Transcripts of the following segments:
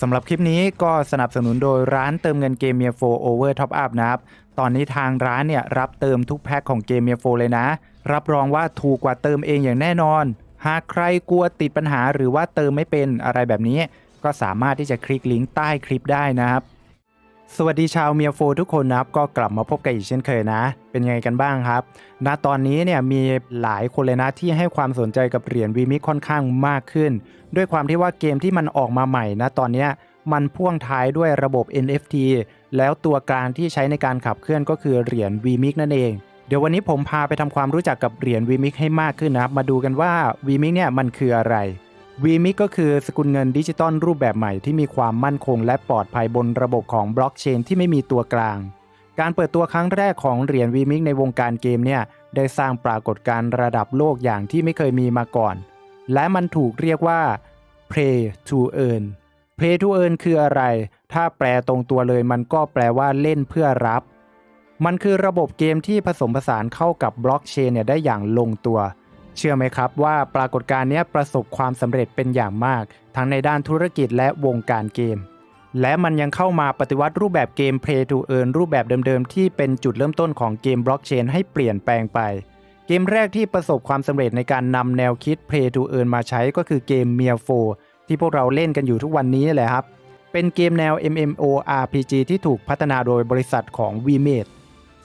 สำหรับคลิปนี้ก็สนับสนุนโดยร้านเติมเงินเกมเมียโฟโอเวอร์ท็อปอัพนะครับ ตอนนี้ทางร้านเนี่ย รับเติมทุกแพ็คของเกมเมียโฟเลยนะ รับรองว่าถูกกว่าเติมเองอย่างแน่นอน หากใครกลัวติดปัญหาหรือว่าเติมไม่เป็นอะไรแบบนี้ ก็สามารถที่จะคลิกลิงก์ใต้คลิปได้นะครับ สวัสดีชาวเมียโฟทุกคนนะครับก็กลับมาพบกันอีกเช่นเคยนะ เป็นยังไงกันบ้างครับณตอนนี้เนี่ยมีหลายคนเลยนะที่ให้ความสนใจกับเหรียญวีมิค่อนข้างมากขึ้น ด้วยความที่ว่าเกมที่มันออกมาใหม่นะตอนนี้มันพ่วงท้ายด้วยระบบ NFT แล้วตัวกลางที่ใช้ในการขับเคลื่อนก็คือเหรียญ VMix นั่นเอง เดี๋ยววันนี้ผมพาไปทำความรู้จักกับเหรียญ VMix ให้มากขึ้นนะครับมาดูกันว่า VMix เนี่ยมันคืออะไร VMix ก็คือสกุลเงินดิจิตอลรูปแบบใหม่ที่มีความมั่นคงและปลอดภัยบนระบบของบล็อกเชนที่ไม่มีตัวกลาง การเปิดตัวครั้งแรกของเหรียญ VMix ในวงการเกมเนี่ยได้สร้างปรากฏการณ์ระดับโลกอย่างที่ไม่เคยมีมาก่อน และมันถูกเรียกว่า Play to Earn Play to Earn คืออะไร ถ้าแปลตรงตัวเลยมันก็แปลว่าเล่นเพื่อรับ มันคือระบบเกมที่ผสมผสานเข้ากับบล็อกเชนเนี่ยได้อย่างลงตัวเเชื่อไหมครับว่าปรากฏการณ์นี้ประสบความสำเร็จเป็นอย่างมาก ทั้งในด้านธุรกิจและวงการเกม และมันยังเข้ามาปฏิวัติรูปแบบเกม Play to Earn รูปแบบเดิมๆ ที่เป็นจุดเริ่มต้นของเกมบล็อกเชนให้เปลี่ยนแปลงไป เกมแรกที่ประสบความสำเร็จในการนำแนวคิด Play to Earn มาใช้ก็คือเกม m i a 4ที่พวกเราเล่นกันอยู่ทุกวันนี้นี่แหละครับ เป็นเกมแนว MMORPG ที่ถูกพัฒนาโดยบริษัทของ VMade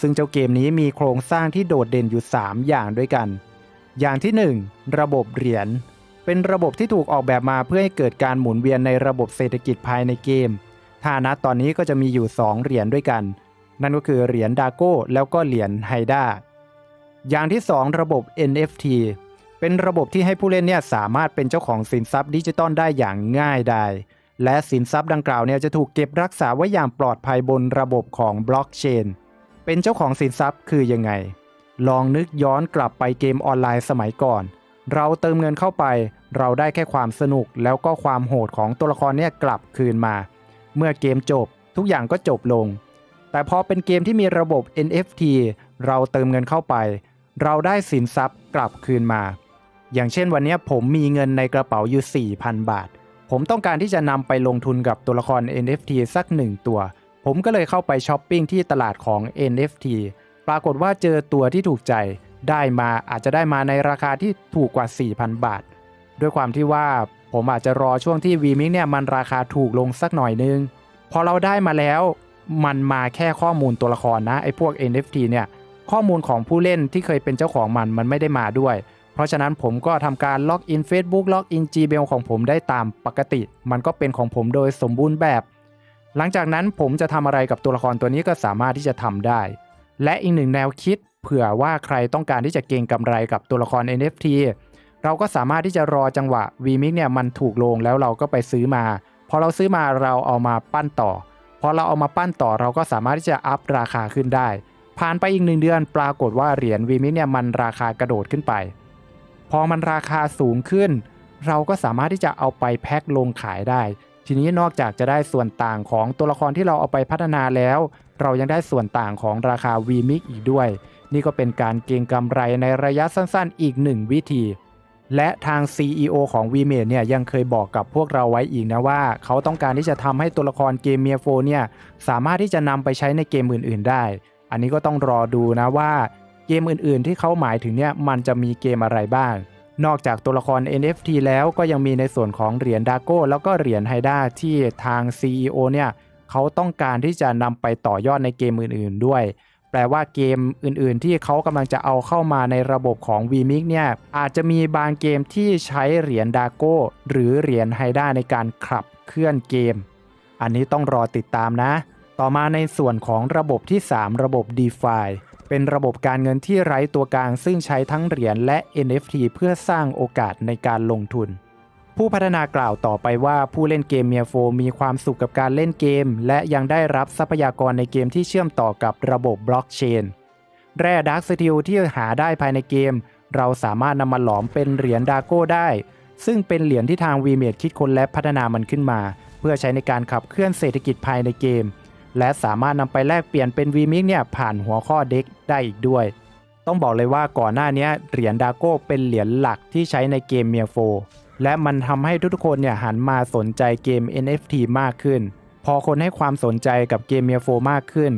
ซึ่งเจ้าเกมนี้มีโครงสร้างที่โดดเด่นอยู่ 3 อย่างด้วยกัน อย่างที่ 1 ระบบเหรียญ เป็นระบบที่ถูกออกแบบมาเพื่อให้เกิดการหมุนเวียนในระบบเศรษฐกิจภายในเกมถ้านัดตอนนี้ก็จะมีอยู่ 2 เหรียญด้วยกัน นั่นก็คือเหรียญดาโก้แล้วก็เหรียญไฮด้าอย่างที่ 2 ระบบ NFT เป็นระบบที่ให้ผู้เล่นเนี่ยสามารถเป็นเจ้าของสินทรัพย์ดิจิตอลได้อย่างง่ายดายและสินทรัพย์ดังกล่าวเนี่ยจะถูกเก็บรักษาไว้อย่างปลอดภัยบนระบบของบล็อกเชนเป็นเจ้าของสินทรัพย์คือยังไง ลองนึกย้อนกลับไปเกมออนไลน์สมัยก่อน เราเติมเงินเข้าไป เราได้แค่ความสนุกแล้วก็ความโหดของตัวละครเนี่ยกลับคืนมา เมื่อเกมจบทุกอย่างก็จบลง แต่พอเป็นเกมที่มีระบบ NFT เราเติมเงินเข้าไป เราได้สินทรัพย์กลับคืนมา อย่างเช่นวันนี้ผมมีเงินในกระเป๋าอยู่ 4,000 บาท ผมต้องการที่จะนำไปลงทุนกับตัวละคร NFT สักหนึ่งตัว ผมก็เลยเข้าไปช้อปปิ้งที่ตลาดของ NFT ปรากฏว่าเจอตัวที่ถูกใจได้มาอาจจะได้มาในราคาที่ถูกกว่า 4,000 บาท ด้วยความที่ว่าผมอาจจะรอช่วงที่ VMix เนี่ยมันราคาถูกลงสักหน่อยนึง พอเราได้มาแล้วมันมาแค่ข้อมูลตัวละครนะ ไอ้พวก NFT เนี่ยข้อมูลของผู้เล่นที่เคยเป็นเจ้าของมันมันไม่ได้มาด้วย เพราะฉะนั้นผมก็ทำการล็อกอิน Facebook ล็อกอิน Gmail ของผมได้ตามปกติ มันก็เป็นของผมโดยสมบูรณ์แบบ หลังจากนั้นผมจะทำอะไรกับตัวละครตัวนี้ก็สามารถที่จะทำได้ และอีกหนึ่งแนวคิด เผื่อว่าใครต้องการที่จะเก็งกำไรกับตัวละคร NFT เราก็สามารถที่จะรอจังหวะ VMix เนี่ยมันถูกลงแล้วเราก็ไปซื้อมา พอเราซื้อมาเราเอามาปั้นต่อ พอเราเอามาปั้นต่อเราก็สามารถที่จะอัพราคาขึ้นได้ ผ่านไปอีกหนึ่งเดือนปรากฏว่าเหรียญ VMix เนี่ยมันราคากระโดดขึ้นไป พอมันราคาสูงขึ้น เราก็สามารถที่จะเอาไปแพ็คลงขายได้ ทีนี้นอกจากจะได้ส่วนต่างของตัวละครที่เราเอาไปพัฒนาแล้ว เรายังได้ส่วนต่างของราคา VMix อีกด้วย นี่ก็เป็นการเก็งกำไรในระยะสั้นๆ อีกหนึ่งวิธี และทาง CEO ของ v m a d e เนี่ยยังเคยบอกกับพวกเราไว้อีกนะว่า เขาต้องการที่จะทำให้ตัวละครเกมเมียโฟเนี่ยสามารถที่จะนำไปใช้ในเกมอื่น ๆ ได้ อันนี้ก็ต้องรอดูนะว่าเกมอื่นๆ ที่เขาหมายถึงเนี่ยมันจะมีเกมอะไรบ้าง นอกจากตัวละคร NFT แล้วก็ยังมีในส่วนของเหรียญดาโก้แล้วก็เหรียญไฮด้าที่ทาง CEO เนี่ย เขาต้องการที่จะนำไปต่อยอดในเกมอื่นๆด้วย แปลว่าเกมอื่นๆ ที่เขากำลังจะเอาเข้ามาในระบบของ VMix เนี่ยอาจจะมีบางเกมที่ใช้เหรียญดาโก้หรือเหรียญไฮด้าในการขับเคลื่อนเกม อันนี้ต้องรอติดตามนะ ต่อมาในส่วนของระบบที่ 3 ระบบ DeFi เป็นระบบการเงินที่ไร้ตัวกลางซึ่งใช้ทั้งเหรียญและ NFT เพื่อสร้างโอกาสในการลงทุน ผู้พัฒนากล่าวต่อไปว่าผู้เล่นเกมเมียโฟมีความสุขกับการเล่นเกม และยังได้รับทรัพยากรในเกมที่เชื่อมต่อกับระบบบล็อกเชน แร่ดักสติลที่หาได้ภายในเกม เราสามารถนำมาหลอมเป็นเหรียญดาโก้ได้ ซึ่งเป็นเหรียญที่ทาง v m a d e คิดค้นและพัฒนามันขึ้นมา เพื่อใช้ในการขับเคลื่อนเศรษฐกิจภายในเกม และสามารถนำไปแลกเปลี่ยนเป็น v m i x เนี่ยผ่านหัวข้อเด็กได้อีกด้วย ต้องบอกเลยว่าก่อนหน้านี้เหรียญดาโก้เป็นเหรียญหลักที่ใช้ในเกมเมียโฟ และมันทำให้ทุกๆคนเนี่ยหันมาสนใจเกม NFT มากขึ้น พอคนให้ความสนใจกับเกมเมียโฟมากขึ้น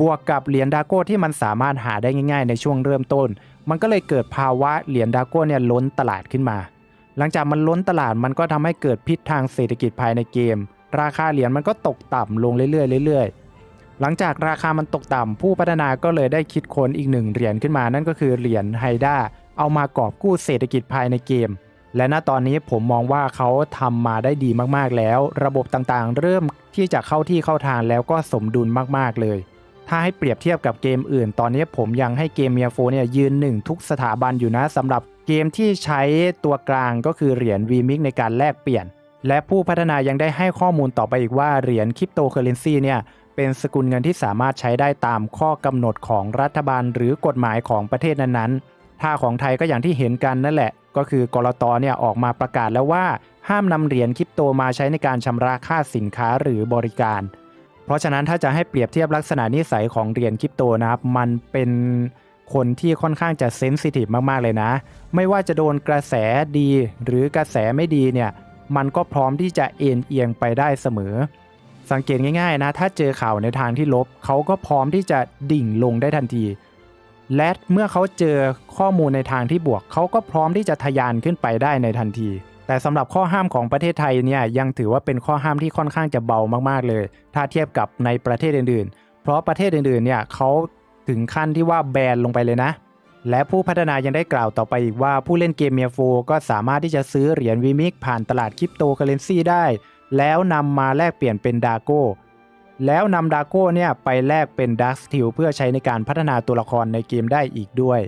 บวกกับเหรียญดาโก้ที่มันสามารถหาได้ง่าย ๆ ในช่วงเริ่มต้น มันก็เลยเกิดภาวะเหรียญดาโก้เนี่ยล้นตลาดขึ้นมา หลังจากมันล้นตลาดมันก็ทำให้เกิดพิษทางเศรษฐกิจภายในเกม ราคาเหรียญมันก็ตกต่ำลงเรื่อยๆเรื่อยๆหลังจากราคามันตกต่ำผู้พัฒนาก็เลยได้คิดค้นอีกหนึ่งเหรียญขึ้นมานั่นก็คือเหรียญไฮด้าเอามากอบกู้เศรษฐกิจภายในเกม และณตอนนี้ผมมองว่าเขาทำมาได้ดีมากๆแล้ว ระบบต่างๆ เริ่มที่จะเข้าที่เข้าทางแล้วก็สมดุลมากๆเลย ถ้าให้เปรียบเทียบกับเกมอื่น ตอนนี้ผมยังให้เกมเมียโฟเนี่ยยืนหนึ่งทุกสถาบันอยู่นะสำหรับเกมที่ใช้ตัวกลางก็คือเหรียญ VMix ในการแลกเปลี่ยน และผู้พัฒนายังได้ให้ข้อมูลต่อไปอีกว่าเหรียญคริปโตเคอเรนซีเนี่ยเป็นสกุลเงินที่สามารถใช้ได้ตามข้อกำหนดของรัฐบาลหรือกฎหมายของประเทศนั้นๆ ถ้าของไทยก็อย่างที่เห็นกันนั่นแหละ ก็คือกรตเนี่ยออกมาประกาศแล้วว่า ห้ามนำเหรียญคริปโตมาใช้ในการชำระค่าสินค้าหรือบริการ เพราะฉะนั้นถ้าจะให้เปรียบเทียบลักษณะนิสัยของเหรียญคริปโตนะครับ มันเป็นคนที่ค่อนข้างจะเซนซิทีฟมากๆเลยนะ ไม่ว่าจะโดนกระแสดี หรือกระแสไม่ดีเนี่ย มันก็พร้อมที่จะเอ็นเอียงไปได้เสมอ สังเกตง่ายๆนะ ถ้าเจอข่าวในทางที่ลบ เขาก็พร้อมที่จะดิ่งลงได้ทันที และเมื่อเขาเจอข้อมูลในทางที่บวก เขาก็พร้อมที่จะทะยานขึ้นไปได้ในทันที แต่สำหรับข้อห้ามของประเทศไทยเนี่ยยังถือว่าเป็นข้อห้ามที่ค่อนข้างจะเบามากๆเลย ถ้าเทียบกับในประเทศอื่นๆ เพราะประเทศอื่นๆเนี่ยเขาถึงขั้นที่ว่าแบนลงไปเลยนะ และผู้พัฒนายังได้กล่าวต่อไปอีกว่าผู้เล่นเกมเมียโฟก็สามารถที่จะซื้อเหรียญวีมิกผ่านตลาดคริปโตเคอเรนซีได้ แล้วนำมาแลกเปลี่ยนเป็นดาโก้ แล้วนำดาโก้เนี่ยไปแลกเป็นดักสติลเพื่อใช้ในการพัฒนาตัวละครในเกมได้อีกด้วย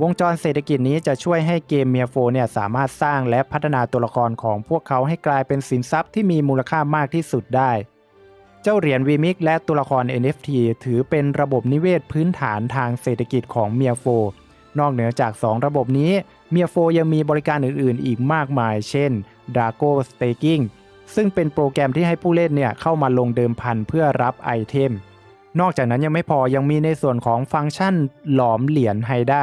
วงจรเศรษฐกิจนี้จะช่วยให้เกมเมียโฟเนี่ยสามารถสร้างและพัฒนาตัวละครของพวกเขาให้กลายเป็นสินทรัพย์ที่มีมูลค่ามากที่สุดได้ เจ้าเหรียญ VMix และตัวละคร NFT ถือเป็นระบบนิเวศพื้นฐานทางเศรษฐกิจของเมียโฟนอกเหนือจาก 2 ระบบนี้เมียโฟยังมีบริการอื่น ๆ อีกมากมาย เช่น Drago Staking ซึ่งเป็นโปรแกรมที่ให้ผู้เล่นเนี่ยเข้ามาลงเดิมพันเพื่อรับไอเทม นอกจากนั้นยังไม่พอยังมีในส่วนของฟังก์ชันหลอมเหรียญไฮด้า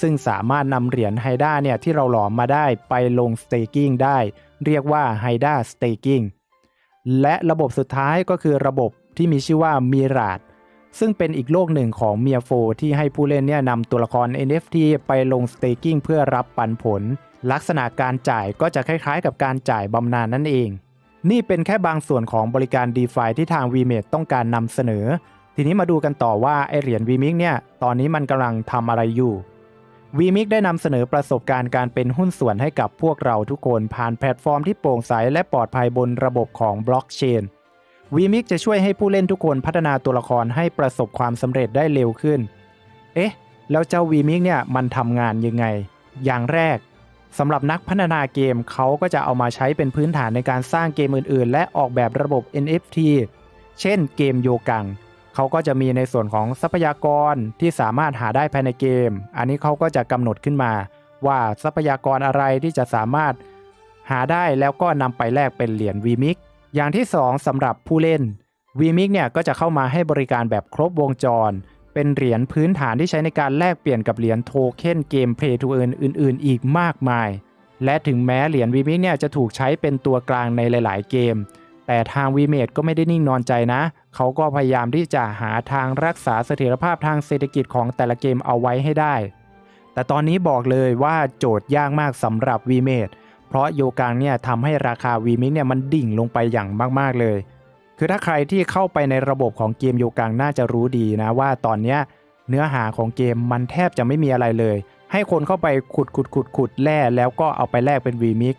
ซึ่งสามารถนำเหรียญไฮด้าเนี่ยที่เราหลอมมาได้ไปลง Staking ได้ เรียกว่า h y d a Staking และระบบสุดท้ายก็คือระบบที่มีชื่อว่า Mirage ซึ่งเป็นอีกโลกหนึ่งของเมียโฟที่ให้ผู้เล่นเนี่ยนำตัวละคร NFT ไปลง Staking เพื่อรับปันผล ลักษณะการจ่ายก็จะคล้ายๆ กับการจ่ายบำนาญนั่นเอง นี่เป็นแค่บางส่วนของบริการ d e f i ที่ทาง VMate ต้องการนำเสนอ ทีนี้มาดูกันต่อว่าไอเหรียญ VMix เนี่ย ตอนนี้มันกำลังทำอะไรอยู่ VMix ได้นำเสนอประสบการณ์การเป็นหุ้นส่วนให้กับพวกเราทุกคนผ่านแพลตฟอร์มที่โปร่งใสและปลอดภัยบนระบบของบล็อกเชน VMix จะช่วยให้ผู้เล่นทุกคนพัฒนาตัวละครให้ประสบความสำเร็จได้เร็วขึ้น เอ๊ะ แล้วเจ้า VMix เนี่ยมันทำงานยังไง อย่างแรก สำหรับนักพัฒนาเกมเขาก็จะเอามาใช้เป็นพื้นฐานในการสร้างเกมอื่น ๆ และออกแบบระบบ NFT เช่นเกมโยกังเขาก็จะมีในส่วนของทรัพยากรที่สามารถหาได้ภายในเกม อันนี้เขาก็จะกำหนดขึ้นมา ว่าทรัพยากรอะไรที่จะสามารถหาได้แล้วก็นำไปแลกเป็นเหรียญ VMix อย่างที่ 2สำหรับผู้เล่น VMix เนี่ยก็จะเข้ามาให้บริการแบบครบวงจร เป็นเหรียญพื้นฐานที่ใช้ในการแลกเปลี่ยนกับเหรียญโทเค็นเกม Play to Earn อื่น ๆ อีกมากมาย และถึงแม้เหรียญ VMix เนี่ยจะถูกใช้เป็นตัวกลางในหลาย ๆ เกม แต่ทาง VMate ก็ไม่ได้นิ่งนอนใจนะ เขาก็พยายามที่จะหาทางรักษาเสถียรภาพทางเศรษฐกิจของแต่ละเกมเอาไว้ให้ได้ แต่ตอนนี้บอกเลยว่าโจทย์ยากมากสำหรับ VMate เพราะโยกังเนี่ยทำให้ราคา VMix เนี่ยมันดิ่งลงไปอย่างมาก ๆ เลย คือถ้าใครที่เข้าไปในระบบของเกมโยกังน่าจะรู้ดีนะว่าตอนเนี้ยเนื้อหาของเกมมันแทบจะไม่มีอะไรเลย ให้คนเข้าไปขุดขุดขุดขุดแร่แล้วก็เอาไปแลกเป็น VMix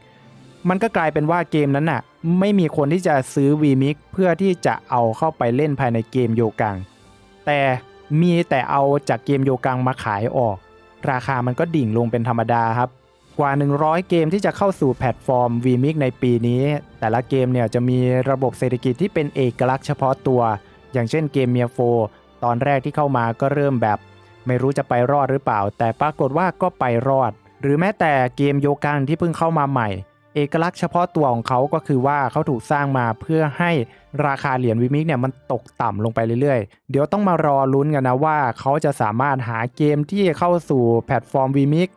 มันก็กลายเป็นว่าเกมนั้นน่ะ ไม่มีคนที่จะซื้อ VMix เพื่อที่จะเอาเข้าไปเล่นภายในเกมโยกัง แต่มีแต่เอาจากเกมโยกังมาขายออก ราคามันก็ดิ่งลงเป็นธรรมดาครับ กว่า 100 เกมที่จะเข้าสู่แพลตฟอร์ม VMix ในปีนี้ แต่ละเกมเนี่ยจะมีระบบเศรษฐกิจที่เป็นเอกลักษณ์เฉพาะตัว อย่างเช่นเกมเมียโฟตอนแรกที่เข้ามาก็เริ่มแบบ ไม่รู้จะไปรอดหรือเปล่า แต่ปรากฏว่าก็ไปรอด หรือแม้แต่เกมโยกังที่เพิ่งเข้ามาใหม่ เอกลักษณ์เฉพาะตัวของเขาก็คือว่าเขาถูกสร้างมาเพื่อให้ราคาเหรียญวิมิกเนี่ยมันตกต่ำลงไปเรื่อยๆ เดี๋ยวต้องมารอลุ้นกันนะว่าเขาจะสามารถหาเกมที่เข้าสู่แพลตฟอร์มวิมิก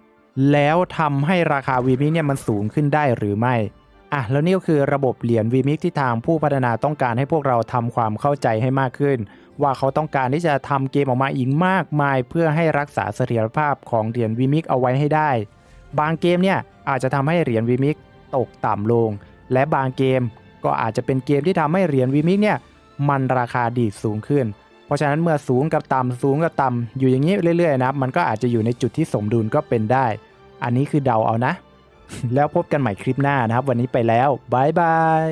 แล้วทำให้ราคา v m i x เนี่ยมันสูงขึ้นได้หรือไม่อะแล้วนี่ก็คือระบบเหรียญ v m i x ที่ทางผู้พัฒนาต้องการให้พวกเราทำความเข้าใจให้มากขึ้น ว่าเขาต้องการที่จะทำเกมออกมาอีกมากมาย เพื่อให้รักษาเสถียรภาพของเหรียญ v m i x เอาไว้ให้ได้ บางเกมเนี่ยอาจจะทำให้เหรียญ v m i x ตกต่ำลง และบางเกมก็อาจจะเป็นเกมที่ทำให้เหรียญ v m i x เนี่ยมันราคาดีดสูงขึ้น เพราะฉะนั้นเมื่อสูงกับต่ำสูงกับต่ำอยู่อย่างนี้เรื่อยๆนะมันก็อาจจะอยู่ในจุดที่สมดุลก็เป็นได้ อันนี้คือเดาเอานะ แล้วพบกันใหม่คลิปหน้านะครับ วันนี้ไปแล้วบายบาย